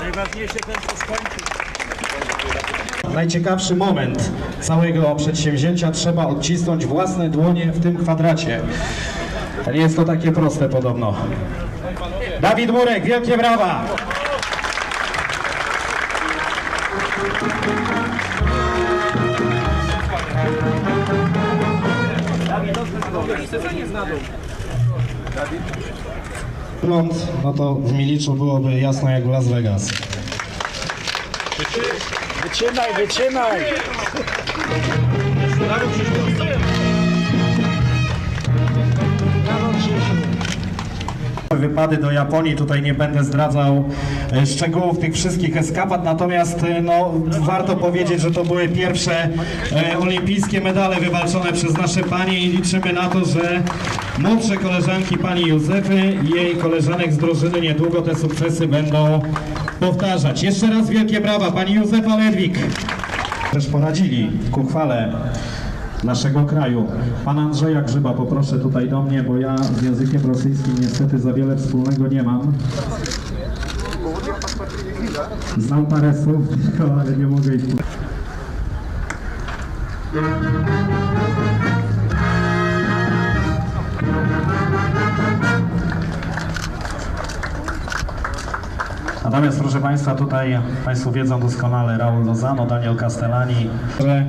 Najważniejsze ten skończy. Najciekawszy moment całego przedsięwzięcia trzeba odcisnąć własne dłonie w tym kwadracie. Nie jest to takie proste podobno. Dawid Murek, wielkie brawa! Wygląd, no to w Miliczu byłoby jasno jak w Las Vegas. Wytrzymaj, wytrzymaj! Wypady do Japonii, tutaj nie będę zdradzał e, szczegółów tych wszystkich eskapad, natomiast e, no, warto powiedzieć, że to były pierwsze e, olimpijskie medale wywalczone przez nasze panie i liczymy na to, że młodsze koleżanki pani Józefy i jej koleżanek z drużyny niedługo te sukcesy będą powtarzać. Jeszcze raz wielkie brawa, pani Józefa Ledwik. Też poradzili ku chwale naszego kraju. Pana Andrzeja Grzyba poproszę tutaj do mnie, bo ja z językiem rosyjskim niestety za wiele wspólnego nie mam. Znam parę słów, ale nie mogę ich... Natomiast proszę Państwa, tutaj Państwo wiedzą doskonale Raul Lozano, Daniel Castellani, że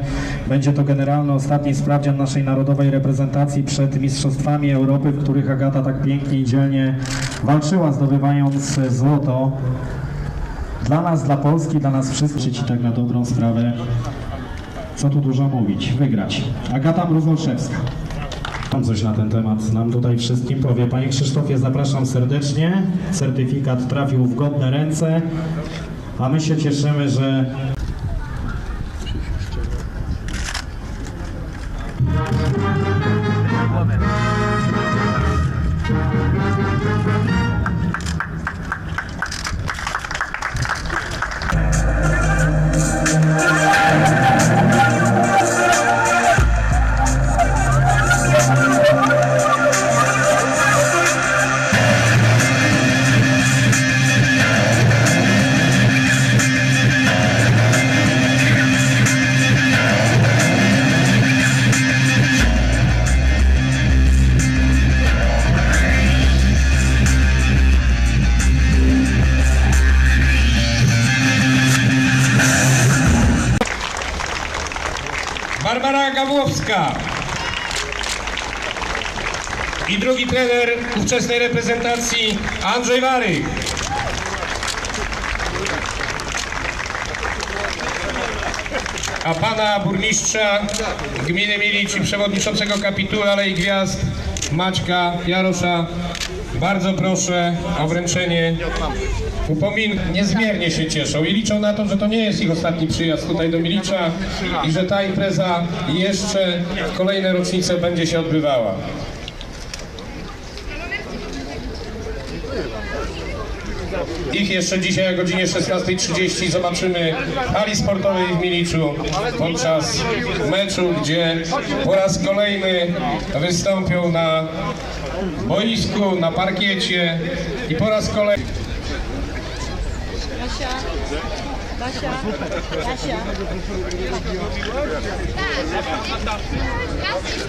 będzie to generalny ostatni sprawdzian naszej narodowej reprezentacji przed Mistrzostwami Europy, w których Agata tak pięknie i dzielnie walczyła, zdobywając złoto. Dla nas, dla Polski, dla nas wszystkich, i tak na dobrą sprawę, co tu dużo mówić, wygrać. Agata Mruzolszewska. Mam coś na ten temat, nam tutaj wszystkim powie. Panie Krzysztofie, zapraszam serdecznie. Certyfikat trafił w godne ręce, a my się cieszymy, że Barbara Gawłowska. I drugi trener ówczesnej reprezentacji Andrzej Warych. A pana burmistrza gminy Milicz i przewodniczącego kapituły Alei Gwiazd Maćka Jarosza bardzo proszę o wręczenie upomin. Niezmiernie się cieszą i liczą na to, że to nie jest ich ostatni przyjazd tutaj do Milicza i że ta impreza jeszcze w kolejne rocznice będzie się odbywała. Ich jeszcze dzisiaj o godzinie 16.30 zobaczymy w hali sportowej w Miliczu podczas meczu, gdzie po raz kolejny wystąpią na boisku, na parkiecie i po raz kolejny Basia, Basia, Basia.